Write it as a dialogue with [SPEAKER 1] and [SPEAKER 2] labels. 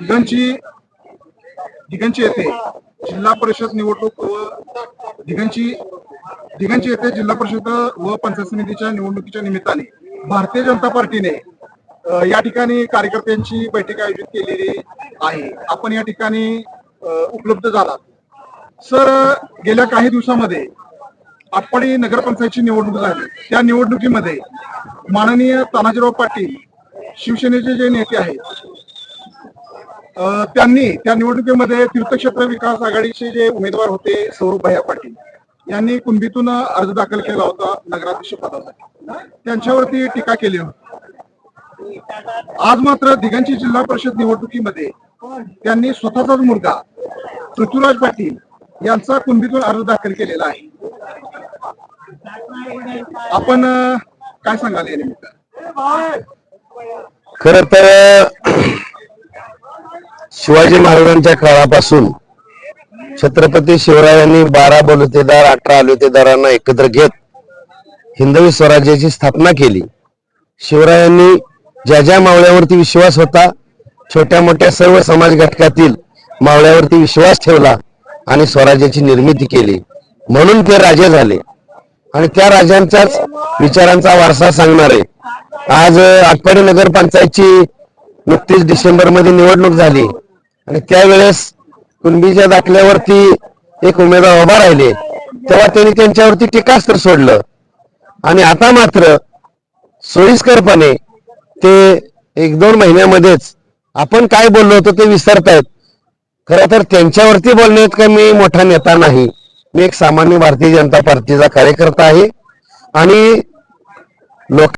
[SPEAKER 1] दिगंची दिगंची येथे जिल्हा परिषद निवडणूक व दिगंची दिगंची येथे जिल्हा परिषद व पंचायत समितीच्या निवडणुकीच्या निमित्ताने भारतीय जनता पार्टीने या ठिकाणी कार्यकर्त्यांची बैठक आयोजित केलेली आहे. आपण या ठिकाणी उपलब्ध झालात. सर गेल्या काही दिवसामध्ये आटपाडी नगरपंचायतची निवडणूक झाली. त्या निवडणुकीमध्ये माननीय तानाजीराव पाटील शिवसेनेचे जे नेते आहेत त्यांनी त्या निवडणुकीमध्ये तीर्थक्षेत्र विकास आघाडीचे जे उमेदवार होते सौरभ भैया पाटील यांनी कुंभीतून अर्ज दाखल केला होता नगराध्यक्ष पदासाठी. त्यांच्यावरती टीका केली होती. आज मात्र दिघांची जिल्हा परिषद निवडणुकीमध्ये त्यांनी स्वतःचाच मुलगा पृथ्वीराज पाटील यांचा कुंभीतून अर्ज दाखल केलेला आहे. आपण काय सांगाल या निमित्त
[SPEAKER 2] खर तर शिवाजी महाराजांच्या काळापासून छत्रपती शिवरायांनी बारा बलुतेदार अठरा आलुतेदारांना एकत्र घेत हिंदवी स्वराज्याची स्थापना केली. शिवरायांनी ज्या ज्या मावळ्यावरती विश्वास होता छोट्या मोठ्या सर्व समाज घटकातील मावळ्यावरती विश्वास ठेवला आणि स्वराज्याची निर्मिती केली. म्हणून ते राजे झाले. आणि त्या राजांच्याच विचारांचा वारसा सांगणारे. आज आटपाडी नगर पंचायतची नुकतीच डिसेंबरमध्ये निवडणूक झाली. आणि त्यावेळेस कुणबीच्या दाखल्यावरती एक उमेदवार उभा राहिले. तेव्हा त्यांनी त्यांच्यावरती टीकास्त्र सोडलं. आणि आता मात्र सोयीस्करपणे ते एक दोन महिन्यामध्येच आपण काय बोललो होतो ते विसरतायत. खरं तर त्यांच्यावरती बोलण्यात का मी मोठा नेता नाही. मी एक सामान्य भारतीय जनता पार्टीचा कार्यकर्ता आहे. आणि लोक